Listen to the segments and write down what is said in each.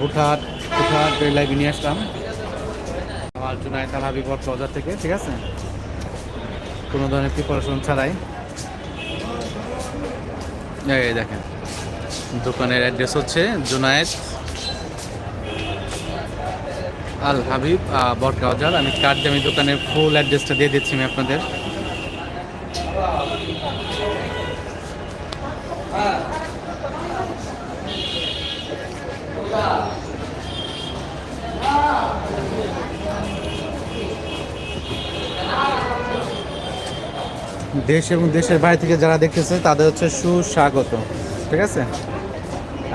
হুটহাট হুটহাট লাইভে নিয়ে আসলাম। আমার জুনায়দ আল হাবিব বাজার থেকে, ঠিক আছে? কোনো ধরনের প্রিপারেশন ছাড়াই। এই দেখেন, দোকানের অ্যাড্রেস হচ্ছে জুনায়েদ আল হাবিব বরকা আমি কার্ডে আমি দোকানের ফুল অ্যাড্রেসটা দিয়ে দিচ্ছি আমি আপনাদের। দেশ এবং দেশের বাইরে থেকে যারা দেখতেছে, তাদের হচ্ছে সুস্বাগত। ঠিক আছে?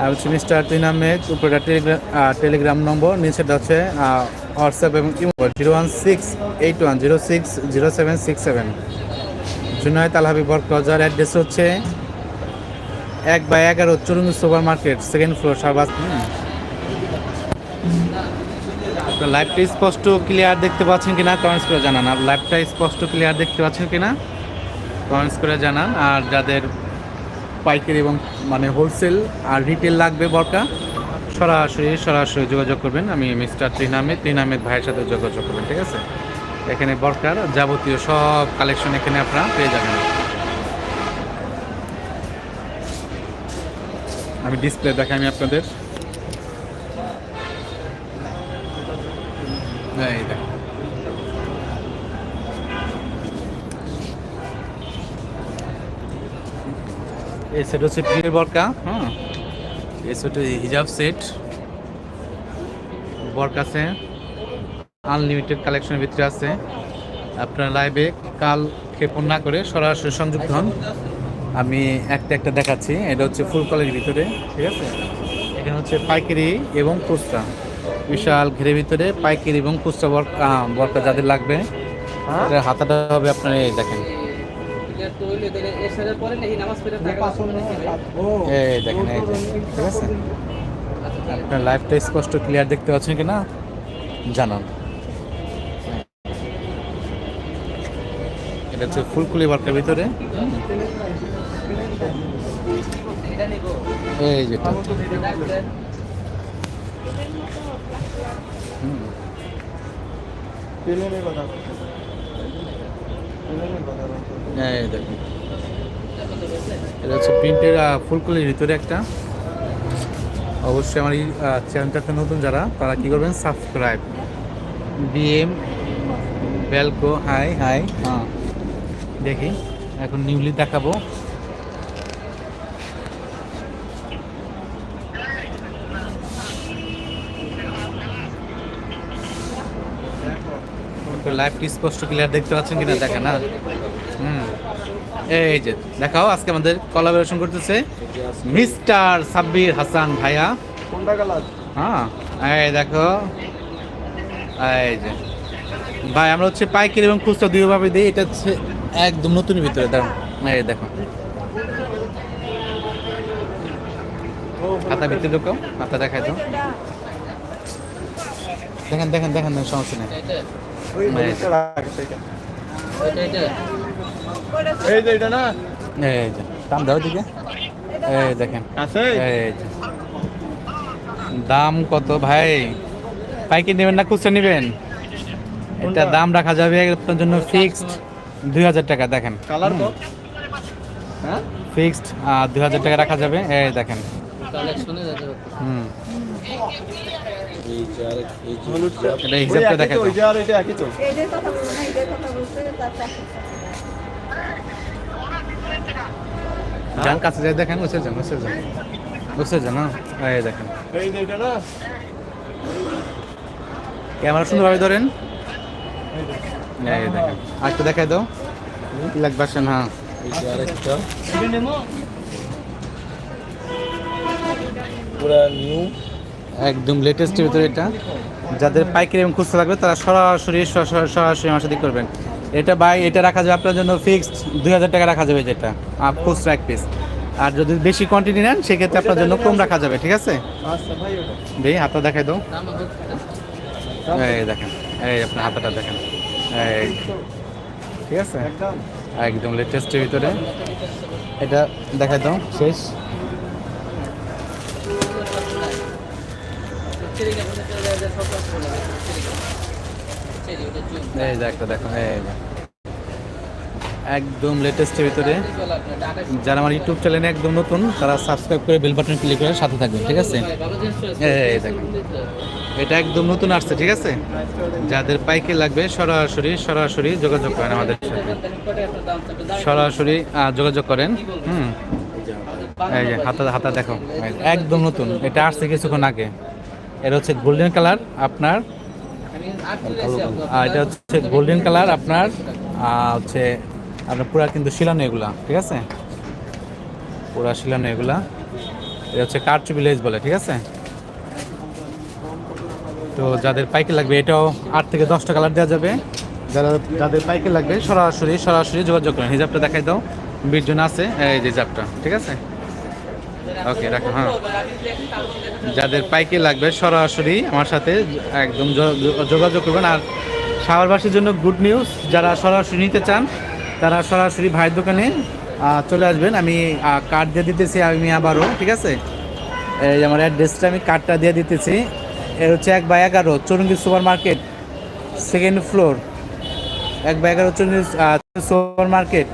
আর হচ্ছে মিস্টার তিন আহমেদ উপরেটা টেলিগ্রাম টেলিগ্রাম নম্বর, নিচেটা হচ্ছে হোয়াটসঅ্যাপ এবং zero one six eight one zero six zero seven six seven. Junaid আলহাবি বরকজার অ্যাড্রেস হচ্ছে এক বাই এগারো Chowringhee super market second floor আপনার লাইভটা স্পষ্ট ক্লিয়ার দেখতে পাচ্ছেন কিনা? কমেন্টস করে জানান। আর লাইভটা স্পষ্ট ক্লিয়ার দেখতে পাচ্ছেন কিনা? কমেন্টস করে জানান। আর যাদের পাইকারি এবং মানে হোলসেল আর রিটেল লাগবে বরকা, সরাসরি সরাসরি যোগাযোগ করবেন। আমি মিস্টার ত্রিন আহমেদ ত্রিন আহমেদ ভাইয়ের সাথে যোগাযোগ করবেন, ঠিক আছে? এখানে বরকার যাবতীয় সব কালেকশন এখানে আপনারা পেয়ে যাবেন। আমি ডিসপ্লে দেখাই, আমি আপনাদের। এই দেখেন এই সেট হচ্ছে প্রিয় বরকা হ্যাঁ এই সেট হিজাব সেট বরকা আছে। আনলিমিটেড কালেকশনের ভিতরে আছে। আপনার লাইভে কাল ক্ষেপণ না করে সরাসরি সংযুক্ত হন। আমি একটা একটা দেখাচ্ছি। এটা হচ্ছে ফুল কলের ভিতরে ঠিক আছে? এখানে হচ্ছে পাইকারি এবং খুচরা। বিশাল ঘেরের ভিতরে পাইকারি এবং খুচরা বরকা বরকা যাদের লাগবে এটা হাতাটা হবে আপনার এই দেখেন। এই দেখেন এই ঠিক আছে? আপনার লাইভটা স্পষ্ট ক্লিয়ার দেখতে পাচ্ছেন কিনা? জানান। এটা হচ্ছে ফুলকুলি বার্কার ভিতরে। এই যেটা হুম। এই দেখুন। এটা হচ্ছে প্রিন্টের ফুলকুলির ভিতরে একটা। অবশ্যই আমার এই চ্যানেলটাতে নতুন যারা তারা কি করবেন? সাবস্ক্রাইব। বিএম বেলকো হাই হাই। হ্যাঁ। দেখি এখন নিউলি দেখাবো। লাইভটি স্পষ্ট ক্লিয়ার দেখতে পাচ্ছেন কিনা? দেখা না। হুম। এই যে দেখাও আজকে আমাদের কোলাবোরেশন করতেছে মিস্টার সাব্বির হাসান ভাইয়া। হ্যাঁ এই দেখো এই যে। ভাই আমরা হচ্ছে পাইকারি এবং খুচরা দুইভাবে দিই এটা হচ্ছে একদম নতুন ভিতরে দাঁড়ান এই দেখো। হাতা ভিতরে ঢুকাও হাতা দেখাই দাও। দেখেন দেখেন দেখেন দেখেন, সমস্যা নেই। এই যে এটা না? এই যে দাম দাও দিকে এই দেখেন। আছে? এই যে। দাম কত ভাই? পাইকারি নেবেন না খুচরা নেবেন? এটা দাম রাখা যাবে আপনার জন্য ফিক্সড দুই হাজার টাকা দেখেন। কালার তো। হ্যাঁ? ফিক্সড দুই হাজার টাকা রাখা যাবে এই দেখেন। হুম। এটা হিসাবটা ওই যান কাছে যাই দেখেন বসে যান বসে যান। বসে যান হ্যাঁ? এই দেখেন। ক্যামেরা সুন্দরভাবে ধরেন। এই দেখেন। আরেকটা দেখাই দাও। ভার্সন হ্যাঁ। পুরা নিউ। একদম লেটেস্টের ভিতরে এটা। যাদের পাইকারি এবং খুচরা লাগবে তারা সরাসরি সরাসরি সরাসরি আমার সাথে করবেন। এটা বাই এটা রাখা যাবে আপনার জন্য ফিক্সড দুই হাজার টাকা রাখা যাবে যেটা খুচরা এক পিস আর যদি বেশি কোয়ান্টিটি নেন সেক্ষেত্রে আপনার জন্য কম রাখা যাবে ঠিক আছে? আচ্ছা ভাই হাতটা দেখাই দাও। এই দেখেন এই আপনার হাতাটা দেখেন। এই ঠিক আছে? একদম। একদম লেটেস্টের ভিতরে। এটা দেখাই দাও শেষ। এই যে একটা দেখো এই যে। একদম লেটেস্টের ভিতরে। যারা আমার ইউটিউব চ্যানেলে একদম নতুন তারা সাবস্ক্রাইব করে বেল বাটন ক্লিক করে সাথে থাকবেন ঠিক আছে? এই দেখেন এটা একদম নতুন আসছে ঠিক আছে? যাদের পাইকে লাগবে সরাসরি সরাসরি যোগাযোগ করেন আমাদের সাথে। সরাসরি যোগাযোগ করেন হুম। এই যে হাতা হাতা দেখো। একদম নতুন। এটা আসছে কিছুক্ষণ আগে। এটা হচ্ছে গোল্ডেন কালার আপনার আর এটা হচ্ছে গোল্ডেন কালার আপনার হচ্ছে আপনার পুরা কিন্তু শিলানো এগুলা ঠিক আছে? পুরা শিলানো এগুলা। এটা হচ্ছে কার্চ ভিলেজ বলে ঠিক আছে? তো যাদের পাইকে লাগবে এটাও আট থেকে দশটা কালার দেওয়া যাবে। যারা যাদের পাইকে লাগবে সরাসরি সরাসরি যোগাযোগ করেন। হিজাবটা দেখাই দাও বিশ জন আছে এই হিজাবটা ঠিক আছে? ওকে, রাখো হ্যাঁ। যাদের পাইকে লাগবে, সরাসরি আমার সাথে একদম যোগাযোগ করবেন। আর শাওয়ারবাসীর জন্য গুড নিউজ যারা সরাসরি নিতে চান, তারা সরাসরি ভাইয়ের দোকানে চলে আসবেন। আমি কার্ড দিয়ে দিতেছি, আমি আবারও, ঠিক আছে? এই আমার অ্যাড্রেসটা আমি কার্ডটা দিয়ে দিতেছি। এর হচ্ছে এক বাই এগারো, Chowringhee super market second floor এক বাই এগারো, Chowringhee super market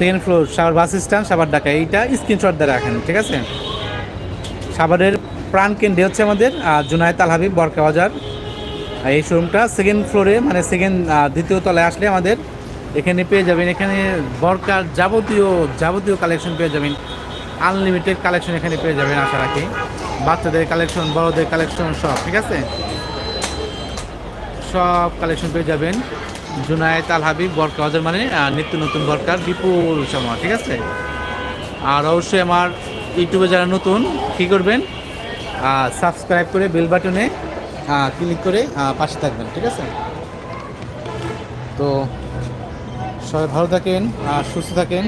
second floor সাবার বাস স্ট্যান্ড সাবার ঢাকা। এইটা স্ক্রিনশট দিয়ে রাখেন ঠিক আছে? সাভারের প্রাণ কেন্দ্রে হচ্ছে আমাদের আহ, জুনায়েদ আল হাবিব বরকা বাজার। এই শোরুমটা সেকেন্ড ফ্লোরে মানে সেকেন্ড দ্বিতীয় তলায় আসলে আমাদের এখানে পেয়ে যাবেন। এখানে বরকার যাবতীয় যাবতীয় কালেকশন পেয়ে যাবেন। আনলিমিটেড কালেকশন এখানে পেয়ে যাবেন আশা রাখি। বাচ্চাদের কালেকশন বড়দের কালেকশন সব ঠিক আছে? সব কালেকশন পেয়ে যাবেন। জুনায়েদ আল হাবিব, বরকা বাজার মানে নিত্য নতুন বরকার বিপুল সময়, ঠিক আছে? আর অবশ্যই আমার ইউটিউবে যারা নতুন, কী করবেন? সাবস্ক্রাইব করে বেল বাটনে ক্লিক করে পাশে থাকবেন, ঠিক আছে? তো, সবাই ভালো থাকেন, আর সুস্থ থাকেন।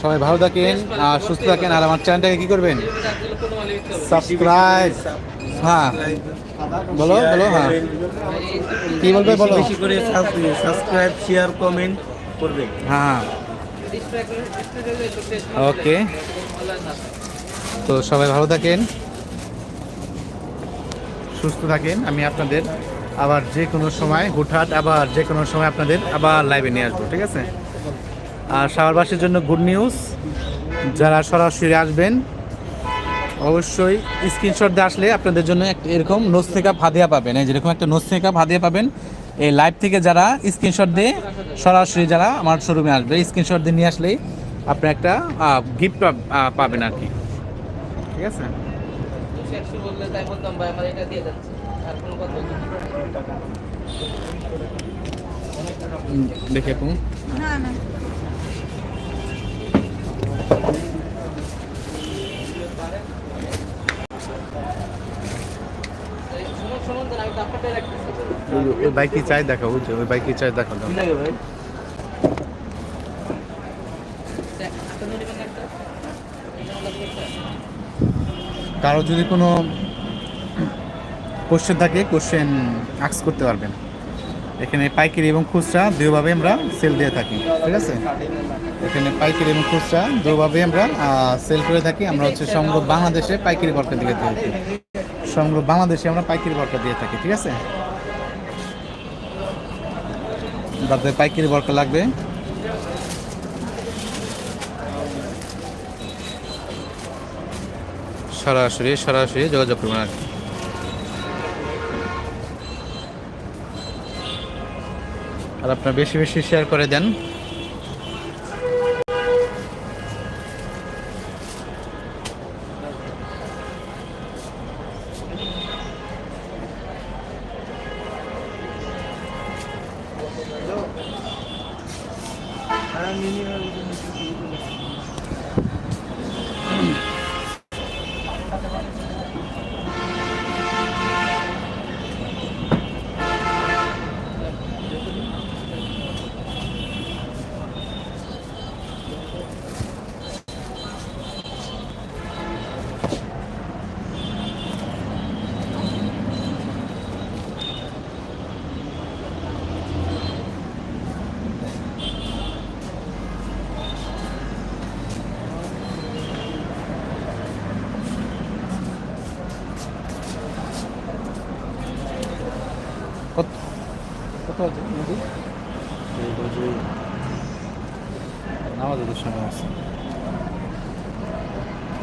সবাই ভালো থাকেন, আর সুস্থ থাকেন, আর আমার চ্যানেলটাকে কী করবেন? সাবস্ক্রাইব হ্যাঁ। বলো বলো হ্যাঁ। কি বলবে বলো? বেশি করে সাবস্ক্রাইব শেয়ার কমেন্ট করবেন হ্যাঁ। ওকে। তো সবাই ভালো থাকেন। সুস্থ থাকেন। আমি আপনাদের আবার যে কোনো সময় হুটহাট আবার যে কোনো সময় আপনাদের আবার লাইভে নিয়ে আসব ঠিক আছে? আর সাভারবাসীর জন্য গুড নিউজ যারা সরাসরি আসবেন অবশ্যই স্ক্রিনশট দিয়ে আসলে আপনাদের জন্য এরকম নোস থেকে হাদিয়া পাবেন। এই যেরকম একটা নোস থেকে হাদিয়া পাবেন। এই লাইভ থেকে যারা স্ক্রিনশট দিয়ে সরাসরি যারা আমার শোরুমে আসবে স্ক্রিনশট দিয়ে নিয়ে আসলেই আপনি একটা গিফট পাবেন আর কি। ঠিক আছে? একশো বললে তাই বলতাম ভাই আমার এটা দিয়ে যাচ্ছে আর কোনো কথা বলতে উম, দেখে আপু না না সময় সময় দেন আমি তারপরটাই রাখতেছি ওই- ওই বাইক কি চাই ওই যে ওই বাইক কি চাই দেখাও দাও। কারও যদি কোনো কোশ্চেন থাকে কোশ্চেন আক্স করতে পারবেন। এখানে পাইকারি এবং খুচরা দুইভাবে আমরা সেল দিয়ে থাকি ঠিক আছে? এখানে পাইকারি এবং খুচরা দুভাবে আমরা সেল করে থাকি। আমরা হচ্ছে সমগ্র বাংলাদেশে পাইকারি বর্কা দিয়ে থাকি সমগ্র বাংলাদেশে আমরা পাইকারি বর্কা দিয়ে থাকি, ঠিক আছে? যাদের পাইকারি বর্কা লাগবে? সরাসরি সরাসরি যোগাযোগ করবেন আর আর আপনার বেশি বেশি শেয়ার করে দেন।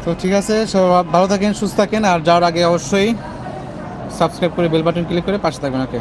তো ঠিক আছে সব ভালো থাকেন, সুস্থ থাকেন, আর যাওয়ার আগে অবশ্যই সাবস্ক্রাইব করে বেল বাটন ক্লিক করে পাশে থাকবেন ওকে